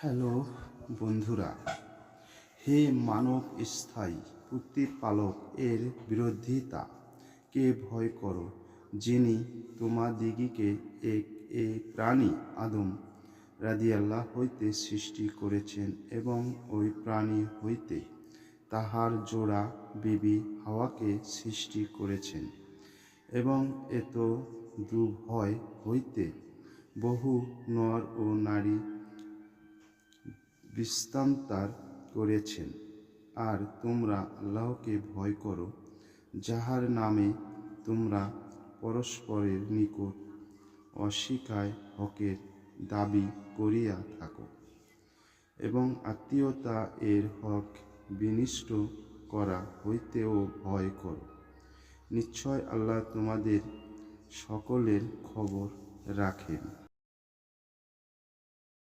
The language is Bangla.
হ্যালো বন্ধুরা, হে মানব স্থায়ী প্রতিপালক এর বিরোধিতা, কে ভয় করো? যিনি তোমাদিগকে এক এ প্রাণী আদম রাদিয়াল্লাহ হইতে সৃষ্টি করেছেন এবং ওই প্রাণী হইতে তাহার জোড়া বিবি হাওয়াকে সৃষ্টি করেছেন এবং এত দুভয় হইতে বহু নর ও নারী বিস্তান্তার করেছেন। আর তোমরা আল্লাহকে ভয় করো, যাহার নামে তোমরা পরস্পরের নিকট অস্বীকায় হকের দাবি করিয়া থাকো এবং আত্মীয়তা এর হক বিনিষ্ট করা হইতেও ভয় করো। নিশ্চয় আল্লাহ তোমাদের সকলের খবর রাখেন।